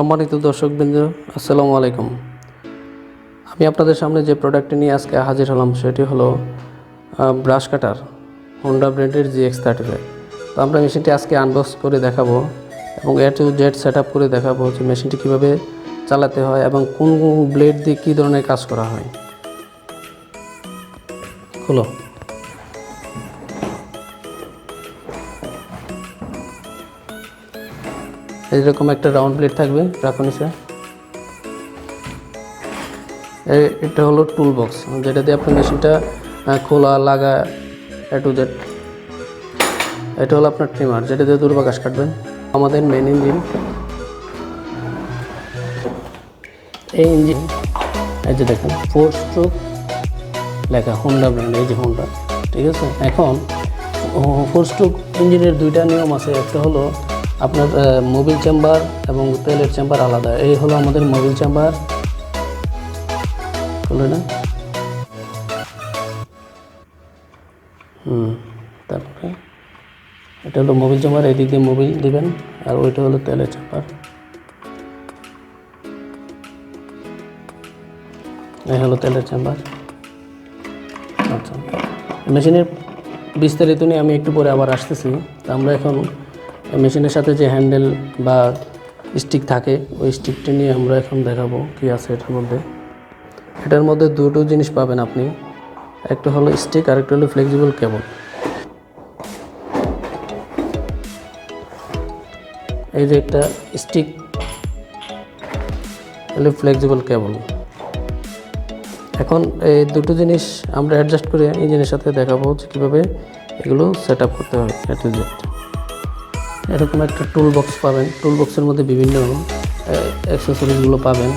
সম্মানিত দর্শকবৃন্দ, আসসালামু আলাইকুম। আমি আপনাদের সামনে যে প্রোডাক্টটি নিয়ে আজকে হাজির হলাম সেটি হলো ব্রাশ কাটার হোন্ডা ব্র্যান্ডের জি এক্স থার্টি তো আমরা মেশিনটি আজকে আনবক্স করে দেখাবো এবং A to Z set up করে দেখাবো যে মেশিনটি কীভাবে চালাতে হয় এবং কোন ব্লেড দিয়ে কী ধরনের কাজ করা হয়। খোলো। এইরকম একটা রাউন্ড প্লেট থাকবে রাখো নিচে এটা হলো টুল বক্স যেটা দিয়ে আপনি মেশিনটা খোলা, লাগা, এ টু জেড এটা হলো আপনার ট্রিমার যেটা দিয়ে দুর্বাঘাস কাটবেন। আমাদের মেন ইঞ্জিন এই ইঞ্জিন এই যে দেখেন ফোর স্ট্রোক লেখা হোন্ডা ব্র্যান্ড এই যে হোন্ডা ঠিক আছে? এখন ফোর স্ট্রোক ইঞ্জিনের দুইটা নিয়ম আছে, একটা হলো আপনার মোবিল চেম্বার এবং তেলের চেম্বার আলাদা। এই হলো আমাদের মোবিল চেম্বার বলে না হুম, তারপরে এটা হলো মোবিল চেম্বার এদিক দিয়ে মোবিল দিবেন, আর ওইটা হলো তেলের চেম্বার এই হলো তেলের চেম্বার আচ্ছা। মেশিনের বিস্তারিত নিয়ে আমি একটু পরে আবার আসতেছি। তা আমরা এখন মেশিনের সাথে যে হ্যান্ডেল বা স্টিক থাকে, ওই স্টিকটা নিয়ে আমরা এখন দেখাবো কি আছে এটার মধ্যে। এটার মধ্যে দুটো জিনিস পাবেন আপনি। একটা হলো স্টিক আর একটা হলো ফ্লেক্সিবল কেবল এই যে একটা স্টিক হলো ফ্লেক্সিবল কেবল এখন এই দুটো জিনিস আমরা অ্যাডজাস্ট করে ইঞ্জিনের সাথে দেখাবো যে কীভাবে এগুলো সেট করতে হয় এ এরকম একটা টুল বক্স পাবেন। টুল বক্সের মধ্যে বিভিন্ন অ্যাক্সেসরিজগুলো পাবেন।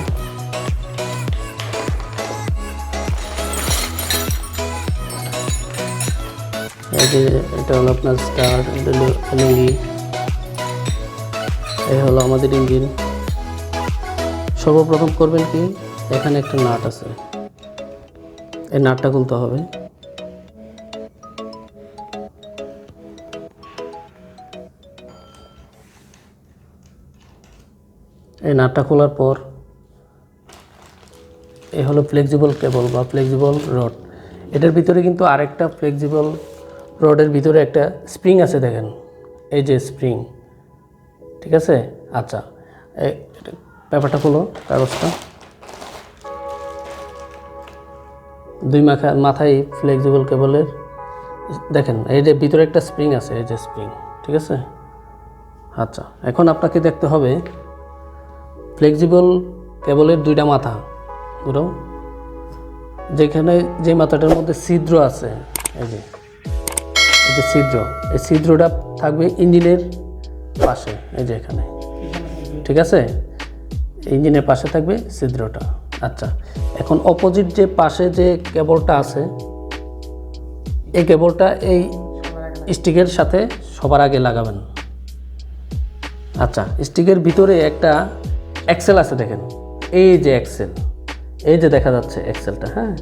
এটা হলো আপনার স্টার এটা এলইডি এই হলো আমাদের ইঞ্জিন সর্বপ্রথম করবেন কি? এখানে একটা নাট আছে। এই নাটটা খুলতে হবে। এই নাটটা খোলার পর এ হলো ফ্লেক্সিবল কেবল বা ফ্লেক্সিবল রড এটার ভিতরে কিন্তু আরেকটা ফ্লেক্সিবল রডের ভিতরে একটা স্প্রিং আছে দেখেন। এই যে স্প্রিং ঠিক আছে? আচ্ছা। ব্যাপারটা হলো কাগজটা। দুই মাথা মাথায় ফ্লেক্সিবল কেবলের দেখেন, এই যে ভিতরে একটা স্প্রিং আছে, এই যে স্প্রিং ঠিক আছে? আচ্ছা। এখন আপনাকে দেখতে হবে ফ্লেক্সিবল কেবলের দুইটা মাথা পুরো যেখানে যে মাথাটার মধ্যে ছিদ্র আছে, এই যে এই যে ছিদ্র, এই ছিদ্রটা থাকবে ইঞ্জিনের পাশে, এই যে এখানে, ঠিক আছে? ইঞ্জিনের পাশে থাকবে ছিদ্রটা আচ্ছা। এখন অপোজিট যে পাশে যে কেবলটা আছে, এই কেবলটা এই স্টিকের সাথে সবার আগে লাগাবেন। আচ্ছা স্টিকের ভিতরে একটা এক্সেল আছে দেখেন। এই যে এক্সেল এই যে দেখা যাচ্ছে এক্সেলটা হ্যাঁ?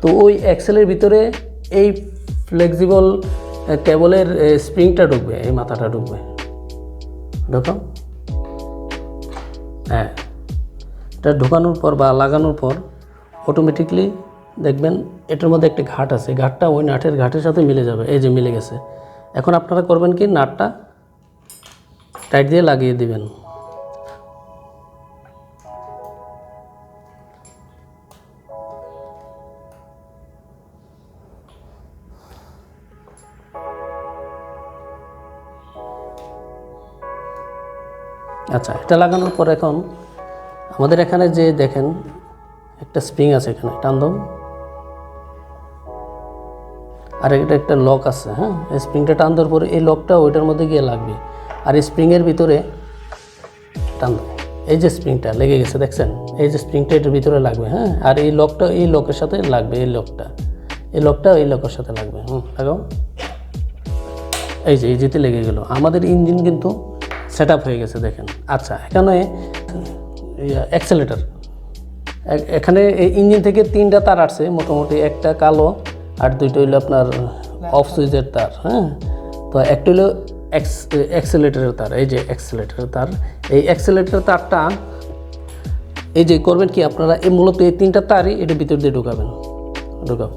তো ওই এক্সেলের ভিতরে এই ফ্লেক্সিবল কেবলের স্প্রিংটা ঢুকবে, এই মাথাটা ঢুকবে। দেখো হ্যাঁ। এটা ঢোকানোর পর বা লাগানোর পর অটোমেটিকলি দেখবেন এটার মধ্যে একটা ঘাট আছে। ঘাটটা ওই নাটের ঘাটের সাথে মিলে যাবে। এই যে মিলে গেছে। এখন আপনারা করবেন কি? নাটটা টাইট দিয়ে লাগিয়ে দিবেন। আচ্ছা এটা লাগানোর পর এখন আমাদের এখানে যে দেখেন, একটা স্প্রিং আছে এখানে টান আর এটা একটা লক আছে হ্যাঁ? এই স্প্রিংটা টান দেওয়ার পরে এই লকটা ওইটার মধ্যে গিয়ে লাগবে। আর এই স্প্রিংয়ের ভিতরে টান দাও এই যে স্প্রিংটা লেগে গেছে, দেখছেন? এই যে স্প্রিংটা এটার ভিতরে লাগবে হ্যাঁ? আর এই লকটা এই লকের সাথে লাগবে, এই লকটা। এই লকটা এই লকের সাথে লাগবে, হুম, লাগাও। এই যে, এই যেতে লেগে গেল। আমাদের ইঞ্জিন কিন্তু সেট হয়ে গেছে দেখেন। আচ্ছা এখানে অ্যাক্সেলেটার এখানে এই ইঞ্জিন থেকে তিনটা তার আসছে মোটামুটি একটা কালো আর দুইটা হইল আপনার অফ সুইচের তার হ্যাঁ? তো একটা হইল এক্স অ্যাক্সেলেটারের তার এই যে অ্যাক্সেলেটারের তার। এই অ্যাক্সেলেটারের তারটা এই যে করবেন কি আপনারা এই মূলত এই তিনটা তারই এটা ভিতর দিয়ে ঢুকাবেন। ঢুকাও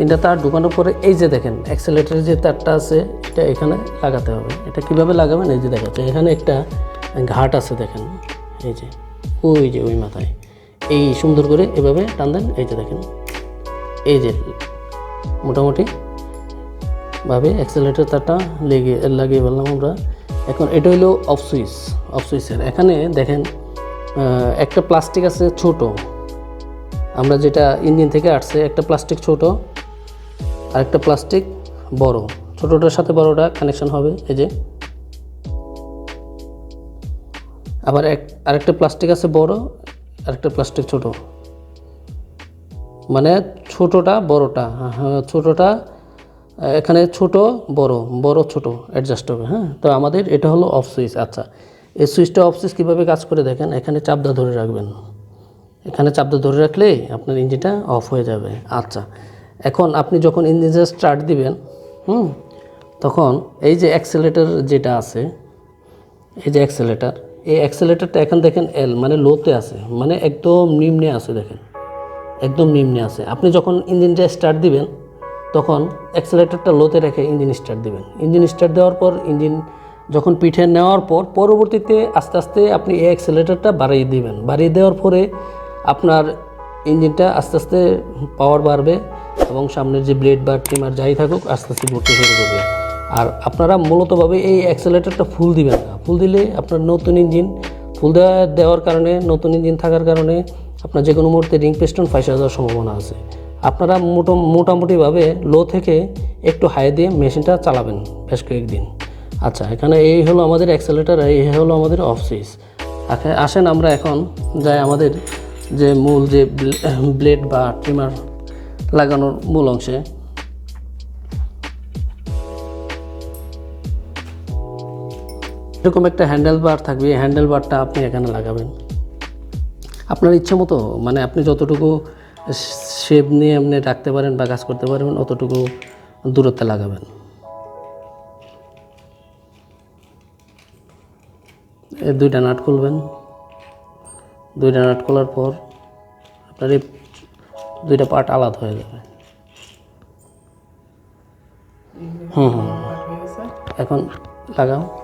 তিনটা তার ঢুকানোর পরে এই যে দেখেন অ্যাক্সেলেটারের যে তারটা আছে, এটা এখানে লাগাতে হবে। এটা কীভাবে লাগাবেন? এই যে দেখাচ্ছে। এখানে একটা ঘাট আছে দেখেন। এই যে, ওই যে, ওই মাথায়। এই সুন্দর করে এভাবে টান দেন। এই যে দেখেন। এই যে, মোটামুটি ভাবে অ্যাক্সেলেটার তারটা লেগে, লাগিয়ে বললাম আমরা। এখন এটা হলো অফ সুইচ অফ সুইচের এখানে দেখেন একটা প্লাস্টিক আছে ছোট। আমরা যেটা ইঞ্জিন থেকে আসছে, একটা প্লাস্টিক ছোট। আর একটা প্লাস্টিক বড়। ছোটোটার সাথে বড়টা কানেকশন হবে এই যে। আবার এক আরেকটা প্লাস্টিক আছে বড় আরেকটা প্লাস্টিক ছোট। মানে ছোটোটা বড়টা। হ্যাঁ, ছোটোটা এখানে ছোট বড়। বড় ছোট অ্যাডজাস্ট হবে হ্যাঁ। তো আমাদের এটা হলো অফ সুইচ আচ্ছা। এই সুইচটা অফ সুইচ কীভাবে কাজ করে দেখেন এখানে চাপদা ধরে রাখবেন। এখানে চাপদা ধরে রাখলে আপনার ইঞ্জিনটা অফ হয়ে যাবে আচ্ছা। এখন আপনি যখন ইঞ্জিনটা স্টার্ট দিবেন, হুম, তখন এই যে অ্যাক্সেলেটার যেটা আছে, এই যে অ্যাক্সেলেটার এই অ্যাক্সেলেটারটা এখন দেখেন এল মানে লোতে আছে মানে একদম নিম্নে আছে দেখেন, একদম নিম্নে আছে। আপনি যখন ইঞ্জিনটা স্টার্ট দিবেন, তখন অ্যাক্সেলেটারটা লোতে রেখে ইঞ্জিন স্টার্ট দিবেন। ইঞ্জিন স্টার্ট দেওয়ার পর ইঞ্জিন যখন পিঠে নেওয়ার পর, পরবর্তীতে আস্তে আস্তে আপনি এই অ্যাক্সেলেটারটা বাড়িয়ে দিবেন। বাড়িয়ে দেওয়ার পরে আপনার ইঞ্জিনটা আস্তে আস্তে পাওয়ার বাড়বে এবং সামনের যে ব্লেড বা ট্রিমার যাই থাকুক, আস্তে আস্তে ঘুরতে শুরু করবে আর আপনারা মূলতভাবে এই অ্যাক্সেলেটারটা ফুল দিবেন না। ফুল দিলে আপনার নতুন ইঞ্জিন ফুল দেওয়া, দেওয়ার কারণে, নতুন ইঞ্জিন থাকার কারণে আপনার যে কোনো মুহূর্তে রিং পেস্টন ফাঁসে যাওয়ার সম্ভাবনা আছে। আপনারা মোটো, মোটামুটিভাবে লো থেকে একটু হাই দিয়ে মেশিনটা চালাবেন বেশ কয়েকদিন। আচ্ছা এখানে এই হলো আমাদের অ্যাক্সেলেটার এই হলো আমাদের অফ সুইচ আসেন আমরা এখন যাই আমাদের যে মূল যে ব্লেড বা ট্রিমার লাগানোর মূল অংশে। এরকম একটা হ্যান্ডেল বার থাকবে, এই হ্যান্ডেল বারটা আপনি এখানে লাগাবেন। আপনার ইচ্ছে মতো মানে আপনি যতটুকু শেপ নিয়ে আপনি রাখতে পারেন বা কাজ করতে পারবেন, অতটুকু দূরত্বে লাগাবেন। দুইটা নাট খুলবেন। দুইটা নাট খোলার পর আপনার এই দুইটা পার্ট আলাদা হয়ে যাবে। হুম হুম। এখন লাগাও।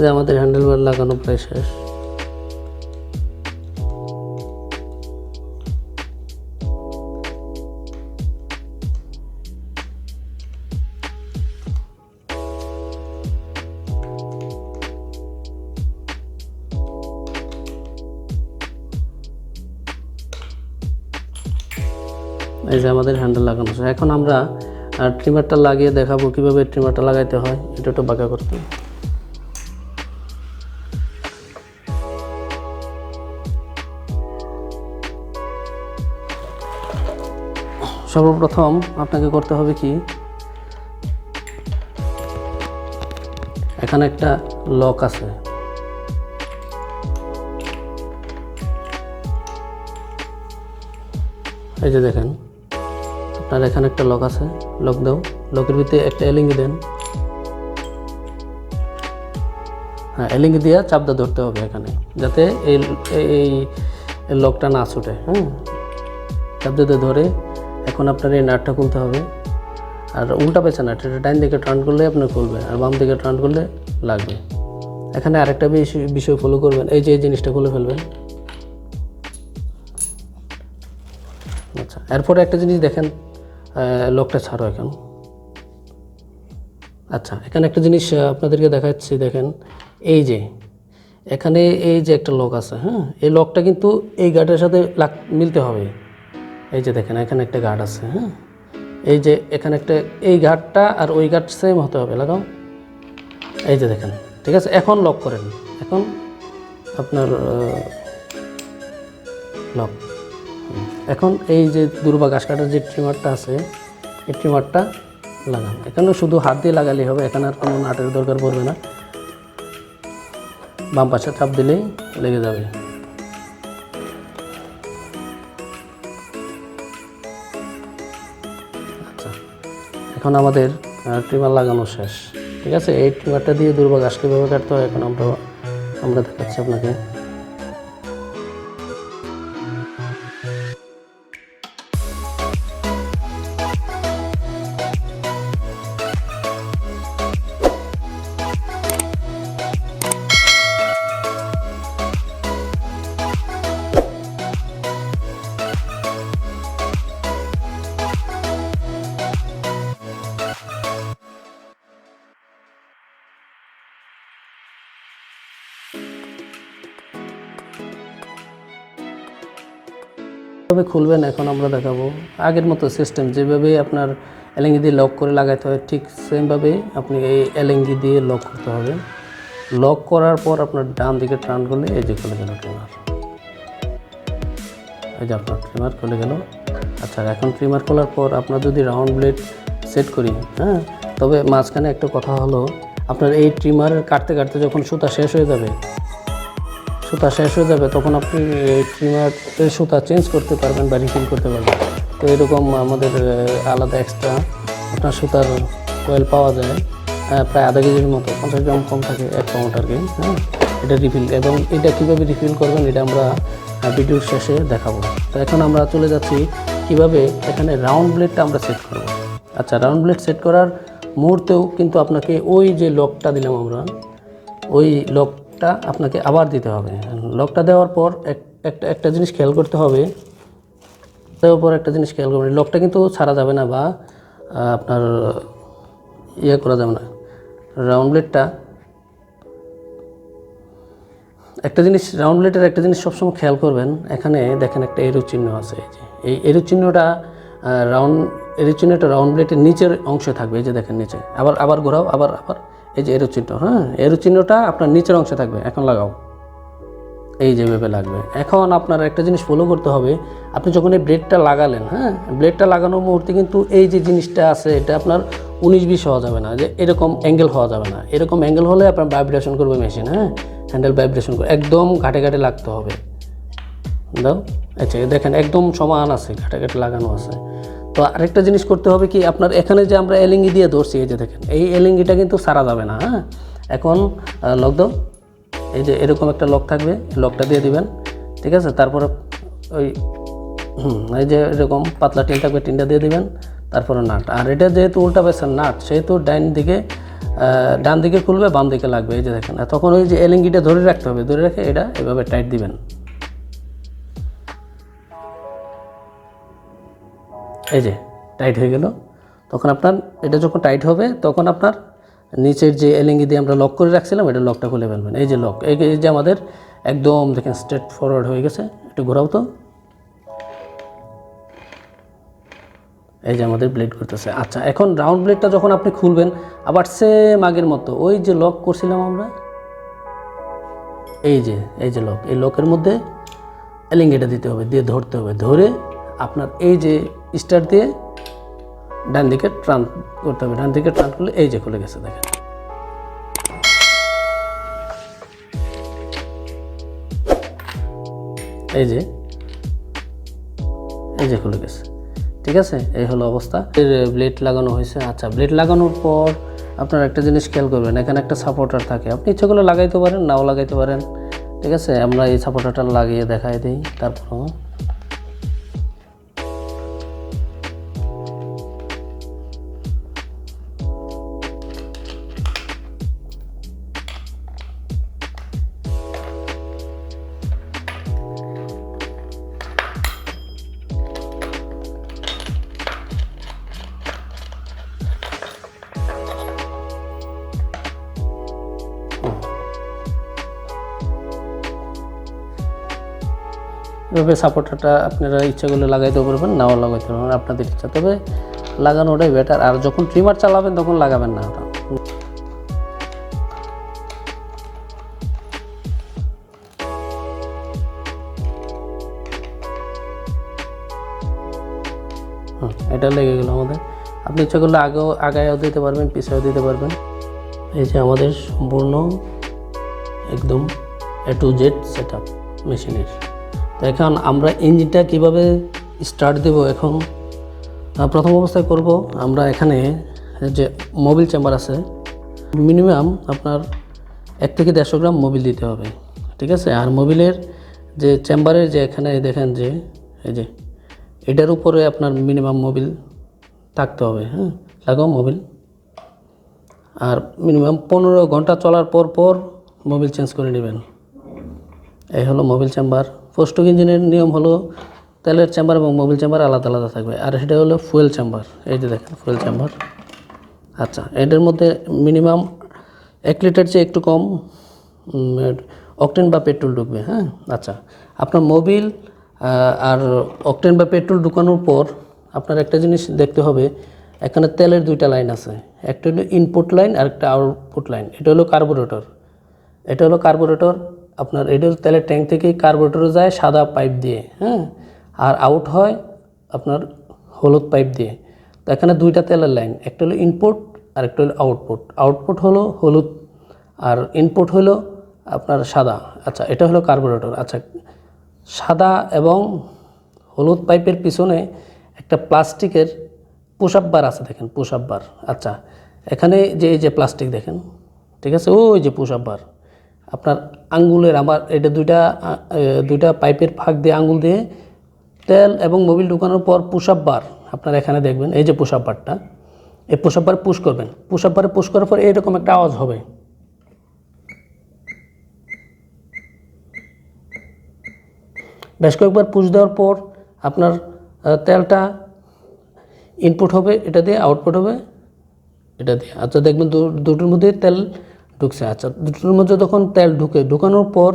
যে আমাদের হ্যান্ডেল বার লাগানো প্রায় শেষ। এই যে আমাদের হ্যান্ডেল লাগানো এখন আমরা ট্রিমারটা লাগিয়ে দেখাবো কীভাবে ট্রিমারটা লাগাইতে হয়। এটা একটু বাঁকা করতে সর্বপ্রথম আপনাকে করতে হবে কি? এখানে একটা লক আছে। এই যে দেখেন, আপনার এখানে একটা লক আছে লক দাও। লকের ভিতরে একটা এলিঙ্গি দেন। হ্যাঁ এলিঙ্গি দিয়ে চাপদা ধরতে হবে এখানে, যাতে এই এই লকটা না ছুটে হ্যাঁ? চাপদাতে ধরে এখন আপনার এই নাটটা খুলতে হবে। আর উল্টা পেছে নাট, এটা ডাইন দিকে টার্ন করলে আপনার খুলবে, আর বাম দিকে টার্ন করলে লাগবে। এখানে আরেকটা বিষয় ফলো করবেন, এই যে এই জিনিসটা খুলে ফেলবেন। আচ্ছা এরপরে একটা জিনিস দেখেন লকটা ছাড়ো এখন। আচ্ছা এখানে একটা জিনিস আপনাদেরকে দেখাচ্ছি, দেখেন, এই যে, এখানে এই যে একটা লক আছে হ্যাঁ এই লকটা কিন্তু এই গার্ডের সাথে মিলতে হবে। এই যে দেখেন, এখানে একটা গার্ড আছে হ্যাঁ? এই যে এখানে একটা, এই গার্ডটা আর ওই গার্ড সেম হতে হবে, লাগাও। এই যে দেখেন, ঠিক আছে? এখন লক করেন। এখন আপনার লক এখন এই যে দুর্বা ঘাস কাটার যে ট্রিমারটা আছে, এই ট্রিমারটা লাগান। এখানে শুধু হাত দিয়ে লাগালেই হবে, এখানে আর কোনো নাটের দরকার পড়বে না। বাম পাশে চাপ দিলেই লেগে যাবে। এখন আমাদের ট্রিমার লাগানো শেষ। ঠিক আছে? এই ট্রিমারটা দিয়ে দুর্বা ঘাস কীভাবে কাটতে হয়। এখন আমরা আমরা দেখাচ্ছি আপনাকে। কীভাবে খুলবেন এখন আমরা দেখাবো। আগের মতো সিস্টেম যেভাবে আপনার এলএঙ্গি দিয়ে লক করে লাগাইতে হয়, ঠিক সেমভাবে আপনি এই এলএঙ্গি দিয়ে লক করতে হবে। লক করার পর আপনার ডান দিকে টার্ন করলে এই যে খুলে গেল ট্রিমার এই যে আপনার ট্রিমার খুলে গেল। আচ্ছা এখন ট্রিমার খোলার পর আপনার যদি রাউন্ড ব্লেড সেট করি হ্যাঁ তবে মাঝখানে একটা কথা হলো, আপনার এই ট্রিমার কাটতে কাটতে যখন সুতা শেষ হয়ে যাবে সুতা শেষ হয়ে যাবে, তখন আপনি ট্রিমারের সুতা চেঞ্জ করতে পারবেন বা রিফিল করতে পারবেন। তো এরকম আমাদের আলাদা এক্সট্রা আপনার সুতার কয়েল পাওয়া যায় প্রায় আধা কেজির মতো, পঞ্চাশ গ্রাম কম থাকে এক পাউন্ড আর কি হ্যাঁ? এটা রিফিল এবং এটা কীভাবে রিফিল করবেন এটা আমরা ভিডিওর শেষে দেখাবো। তো এখন আমরা চলে যাচ্ছি কীভাবে এখানে রাউন্ড ব্লেডটা আমরা সেট করব। আচ্ছা রাউন্ড ব্লেড সেট করার মুহূর্তেও কিন্তু আপনাকে ওই যে লকটা দিলাম আমরা, ওই লকটা আপনাকে আবার দিতে হবে। লকটা দেওয়ার পর একটা একটা জিনিস খেয়াল করতে হবে। দেওয়ার পর একটা জিনিস খেয়াল করবেন। লকটা কিন্তু ছাড়া যাবে না বা আপনার ইয়ে করা যাবে না। রাউন্ড ব্লেডটা একটা জিনিস, রাউন্ড ব্লেডের একটা জিনিস সবসময় খেয়াল করবেন। এখানে দেখেন একটা এরু চিহ্ন আছে। এই এরু চিহ্নটা রাউন্ড, এরু চিহ্নটা রাউন্ড ব্লেডের নিচের অংশে থাকবে। এই যে দেখেন নিচে। আবার আবার ঘোরাও, আবার আবার। এই যে এরু চিহ্ন হ্যাঁ? এরু চিহ্নটা আপনার নিচের অংশে থাকবে, এখন লাগাও। এই যে ভেবে লাগবে। এখন আপনার একটা জিনিস ফলো করতে হবে, আপনি যখন এই ব্লেডটা লাগালেন হ্যাঁ? ব্লেডটা লাগানোর মুহূর্তে কিন্তু এই যে জিনিসটা আছে, এটা আপনার উনিশ বিশ হওয়া যাবে না, যে এরকম অ্যাঙ্গেল হওয়া যাবে না। এরকম অ্যাঙ্গেল হলে আপনার ভাইব্রেশন করবে মেশিন হ্যাঁ? হ্যান্ডেল ভাইব্রেশন করবে, একদম ঘাটে ঘাটে লাগতে হবে। দাও আচ্ছা দেখেন, একদম সমান আছে, ঘাটে ঘাটে লাগানো আছে। তো আরেকটা জিনিস করতে হবে কি, আপনার এখানে যে আমরা এলিঙ্গি দিয়ে ধরছি, এই যে দেখেন, এই এলিঙ্গিটা কিন্তু সারা যাবে না হ্যাঁ? এখন লক দাও। এই যে এরকম একটা লক থাকবে লকটা দিয়ে দিবেন, ঠিক আছে? তারপরে ওই, হুম, এই যে এরকম পাতলা টিন থাকবে, টিনটা দিয়ে দিবেন, তারপরে নাট। আর এটা যেহেতু উল্টা পেছেন নাট, সেহেতু ডাইন দিকে ডান দিকে খুলবে, বাম দিকে লাগবে, এই যে দেখেন। তখন ওই যে এলিঙ্গিটা ধরে রাখতে হবে, ধরে রেখে এটা এভাবে টাইট দিবেন। এই যে টাইট হয়ে গেল। তখন আপনার, এটা যখন টাইট হবে, তখন আপনার নিচের যে এলিঙ্গি দিয়ে আমরা লক করে রাখছিলাম, এটা লকটা খুলে ফেলবেন। এই যে লক এই যে আমাদের একদম দেখেন স্ট্রেট ফরওয়ার্ড হয়ে গেছে। একটু ঘোরাও তো। এই যে আমাদের ব্লেড করতেছে। আচ্ছা এখন রাউন্ড ব্লেডটা যখন আপনি খুলবেন, আবার সেম আগের মতো, ওই যে লক করছিলাম আমরা, এই যে এই যে লক এই লকের মধ্যে এলিঙ্গিটা দিতে হবে, দিয়ে ধরতে হবে। ধরে আপনার এই যে স্টার দিয়ে ডান দিকে ট্রান করতে হবে। ডান দিকে ট্রান করলে এই যে খুলে গেছে, দেখেন। এই যে এই যে খুলে গেছে। ঠিক আছে? এই হলো অবস্থা। এর ব্লেড লাগানো হয়েছে। আচ্ছা ব্লেড লাগানোর পর আপনার একটা জিনিস খেয়াল করবেন, এখানে একটা সাপোর্টার থাকে। আপনি ইচ্ছে করলে লাগাইতে পারেন, নাও লাগাইতে পারেন। ঠিক আছে? আমরা এই সাপোর্টারটা লাগিয়ে দেখাই দিই, তারপর এভাবে সাপোর্টারটা আপনারা ইচ্ছা করলে লাগাইতে পারবেন, নাও লাগাইতে পারবেন, আপনাদের ইচ্ছা। তবে লাগানোটাই বেটার আর যখন ট্রিমার চালাবেন তখন লাগাবেন না ওটা। এটা লেগে গেলো আমাদের। আপনি ইচ্ছা করলে আগেও আগায়ও দিতে পারবেন পিছাও দিতে পারবেন। এই যে আমাদের সম্পূর্ণ একদম A to Z set up মেশিনের তো এখন আমরা ইঞ্জিনটা কীভাবে স্টার্ট দেব এখন? প্রথম অবস্থায় করব আমরা এখানে যে মোবিল চেম্বার আছে মিনিমাম আপনার এক থেকে দেড়শো গ্রাম মোবিল দিতে হবে, ঠিক আছে? আর মোবিলের যে চেম্বারের যে এখানে দেখেন যে, এই যে, এটার উপরে আপনার মিনিমাম মোবিল থাকতে হবে হ্যাঁ? লাগাও মোবিল আর মিনিমাম পনেরো ঘণ্টা চলার পর পর মোবিল চেঞ্জ করে নেবেন। এই হলো মোবিল চেম্বার পোস্টক ইঞ্জিনের নিয়ম হলো তেলের চেম্বার এবং মোবিল চেম্বার আলাদা আলাদা থাকবে। আর সেটা হলো ফুয়েল চেম্বার। এই যে দেখেন, ফুয়েল চেম্বার। আচ্ছা এটার মধ্যে মিনিমাম এক লিটার চেয়ে একটু কম অকটেন বা পেট্রোল ঢুকবে হ্যাঁ? আচ্ছা আপনার মোবিল আর অকটেন বা পেট্রোল ঢুকানোর পর আপনার একটা জিনিস দেখতে হবে, এখানে তেলের দুইটা লাইন আছে। একটা হলো ইনপুট লাইন আর একটা আউটপুট লাইন এটা হলো কার্বোরেটর এটা হলো কার্বোরেটর আপনার এটা তেলের ট্যাঙ্ক থেকে কার্বোরেটরে যায় সাদা পাইপ দিয়ে হ্যাঁ? আর আউট হয় আপনার হলুদ পাইপ দিয়ে। তো এখানে দুইটা তেলের লাইন একটা হলো ইনপুট আর একটা হলো আউটপুট আউটপুট হলো হলুদ আর ইনপুট হলো আপনার সাদা। আচ্ছা এটা হলো কার্বোরেটর আচ্ছা সাদা এবং হলুদ পাইপের পিছনে একটা প্লাস্টিকের পুশ বার আছে, দেখেন পুশ বার আচ্ছা এখানে যে, এই যে প্লাস্টিক দেখেন, ঠিক আছে? ওই যে পুশ বার আপনার আঙ্গুলের আমার এটা দুইটা দুইটা পাইপের ফাঁক দিয়ে আঙ্গুল দিয়ে তেল এবং মোবিল ঢুকানোর পর পুশ বার আপনার এখানে দেখবেন, এই যে পুশ বারটা এই বার পুশ করবেন। পুশ বারে পুশ করার পর এইরকম একটা আওয়াজ হবে। বেশ কয়েকবার পুশ দেওয়ার পর আপনার তেলটা ইনপুট হবে, এটা দিয়ে আউটপুট হবে, এটা দিয়ে। আচ্ছা দেখবেন দুটোর মধ্যে তেল ঢুকছে। আচ্ছা দুটোর মধ্যে যখন তেল ঢুকে, ঢুকানোর পর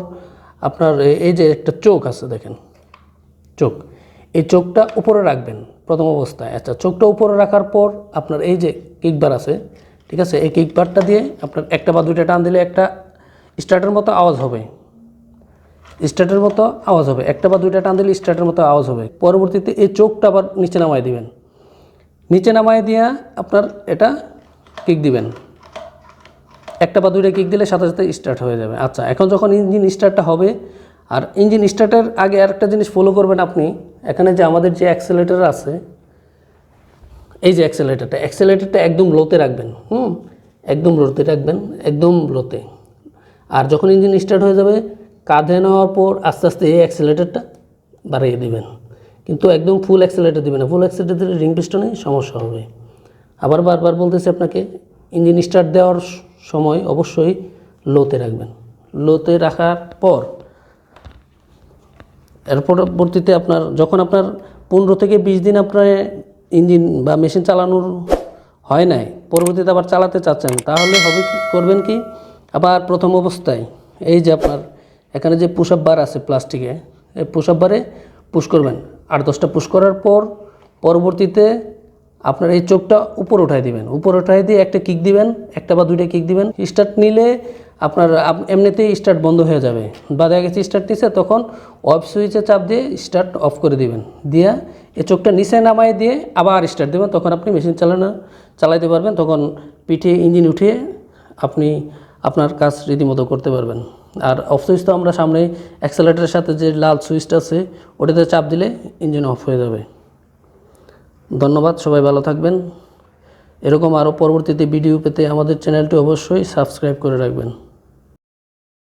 আপনার এই যে একটা চোখ আছে দেখেন, চোখ। এই চোখটা উপরে রাখবেন প্রথম অবস্থায়। আচ্ছা চোখটা উপরে রাখার পর আপনার এই যে কিকবার আছে, ঠিক আছে? এই কিকবারটা দিয়ে আপনার একটা বা দুইটা টান দিলে একটা স্টার্টের মতো আওয়াজ হবে। স্টার্টের মতো আওয়াজ হবে। একটা বা দুইটা টান দিলে স্টার্টের মতো আওয়াজ হবে। পরবর্তীতে এই চোখটা আবার নিচে নামায় দিবেন। নিচে নামায় দিয়া আপনার এটা কিক দিবেন। একটা বা দুইটা কিক দিলে সাথে সাথে স্টার্ট হয়ে যাবে। আচ্ছা এখন যখন ইঞ্জিন স্টার্টটা হবে, আর ইঞ্জিন স্টার্টের আগে আরেকটা জিনিস ফলো করবেন আপনি, এখানে যে আমাদের যে অ্যাক্সেলেটার আছে, এই যে অ্যাক্সেলেটারটা অ্যাক্সেলেটারটা একদম লোতে রাখবেন, হুম? একদম লোতে রাখবেন, একদম লোতে আর যখন ইঞ্জিন স্টার্ট হয়ে যাবে, কাঁধে নেওয়ার পর আস্তে আস্তে এই অ্যাক্সেলেটারটা বাড়িয়ে দেবেন। কিন্তু একদম ফুল অ্যাক্সেলেটার দিবেন ফুল অ্যাক্সেলেটার দিলে রিং পিস্টনে সমস্যা হবে। আবার বারবার বলতেছি আপনাকে ইঞ্জিন স্টার্ট দেওয়ার সময় অবশ্যই লোতে রাখবেন। লোতে রাখার পর এর পরবর্তীতে আপনার যখন আপনার পনেরো থেকে বিশ দিন আপনার ইঞ্জিন বা মেশিন চালানোর হয় নাই, পরবর্তীতে আবার চালাতে চাচ্ছেন, তাহলে হবে কি, করবেন কি, আবার প্রথম অবস্থায় এই যে আপনার এখানে যে পুশ বার আছে প্লাস্টিকে এই পুশ বারে পুশ করবেন। আট দশটা পুশ করার পর পরবর্তীতে আপনার এই চোখটা উপর উঠাই দিবেন। উপর উঠাই দিয়ে একটা কিক দিবেন, একটা বা দুইটা কিক দিবেন। স্টার্ট নিলে আপনার এমনিতেই স্টার্ট বন্ধ হয়ে যাবে। বা দেখা গেছে স্টার্ট নিছে তখন অফ সুইচে চাপ দিয়ে স্টার্ট অফ করে দিবেন। দিয়া এই চোখটা নিচে নামায় দিয়ে আবার স্টার্ট দেবেন। তখন আপনি মেশিন চালানো চালাইতে পারবেন। তখন পিঠে ইঞ্জিন উঠিয়ে আপনি আপনার কাজ রীতিমতো করতে পারবেন। আর অফ সুইচ তো আমরা সামনে অ্যাক্সেলেটারের সাথে যে লাল সুইচটা আছে, ওটাতে চাপ দিলে ইঞ্জিন অফ হয়ে যাবে। ধন্যবাদ, সবাই ভালো থাকবেন। এরকম আরও পরবর্তীতে ভিডিও পেতে আমাদের চ্যানেলটি অবশ্যই সাবস্ক্রাইব করে রাখবেন।